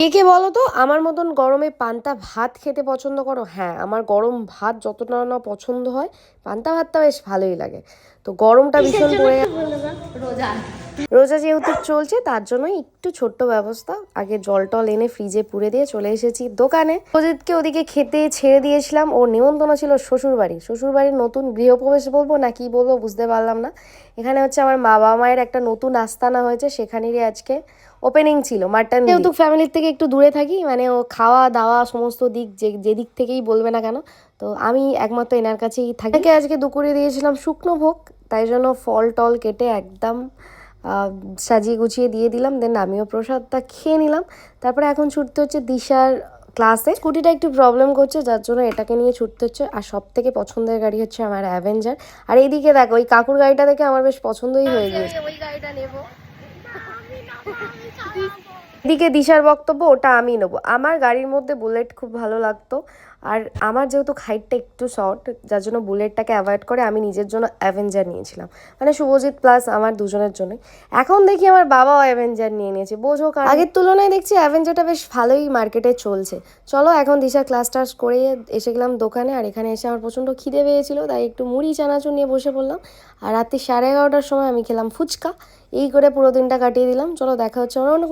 কে কে বলো তো? আমার মতন গরমে পান্তা ভাত খেতে পছন্দ করো? হ্যাঁ আমার গরম ভাত যতটা না পছন্দ হয় পান্তা ভাতটা বেশ ভালোই লাগে। তো গরমটা ভীষণ পড়ে রোজা। রোজা যেহেতু চলছে, তার জন্য একটু ছোট্ট ব্যবস্থা। আগে জল টল এনে ফ্রিজে পুরে দিয়ে চলে এসেছি দোকানে। অজিতকে ওদিকে খেতে ছেড়ে দিয়েছিলাম। ওর নিমন্ত্রণ ছিল শ্বশুর বাড়ি শ্বশুর বাড়ির নতুন গৃহপ্রবেশ বলব না কি বলব বুঝতে পারলাম না। এখানে হচ্ছে আমার মা বাবা মায়ের একটা নতুন আস্তানা হয়েছে, সেখানেরই আজকে ওপেনিং ছিল মাটন যেহেতু ফ্যামিলির থেকে একটু দূরে থাকি মানে ও খাওয়া, দাওয়া, সমস্ত দিক যে, যেদিক থেকেই বলবে না কেন, তো আমি একমাত্র এনার কাছেই থাকি। আজকে দুপুরে দিয়েছিলাম শুকনো ভোগ, তাই জন্য ফল টল কেটে একদম সাজিয়ে গুছিয়ে দিয়ে দিলাম দেন আমিও প্রসাদটা খেয়ে নিলাম তারপরে এখন ছুটতে হচ্ছে দিশার ক্লাসে স্কুটিটা একটু প্রবলেম করছে যার জন্য এটাকে নিয়ে ছুটতে হচ্ছে আর সব থেকে পছন্দের গাড়ি হচ্ছে আমার অ্যাভেঞ্জার আর এইদিকে দেখো ওই কাকুর গাড়িটা দেখে আমার বেশ পছন্দই হয়ে গিয়েছে ওই গাড়িটা নেব এদিকে দিশার বক্তব্য, ওটা আমি নেব। আমার গাড়ির মধ্যে বুলেট খুব ভালো লাগতো। আর আমার যেহেতু হাইটটা একটু শর্ট যার জন্য বুলেটটাকে অ্যাভয়েড করে আমি নিজের জন্য অ্যাভেঞ্জার নিয়েছিলাম। মানে শুভজিৎ প্লাস আমার দুজনের জন্যই। এখন দেখি আমার বাবাও অ্যাভেঞ্জার নিয়ে নিয়েছে। বোঝো কারণ আগের তুলনায় দেখছি অ্যাভেঞ্জারটা বেশ ভালোই মার্কেটে চলছে। চলো এখন দিশা ক্লাস টাস করে এসে গেলাম দোকানে, আর এখানে এসে আমার প্রচণ্ড খিদে পেয়েছিল, তাই একটু মুড়ি, চানাচুর নিয়ে বসে পড়লাম। আর রাত্রি সাড়ে এগারোটার সময় আমি খেলাম ফুচকা। এই করে পুরো দিনটা কাটিয়ে দিলাম। চলো দেখা হচ্ছে অন্য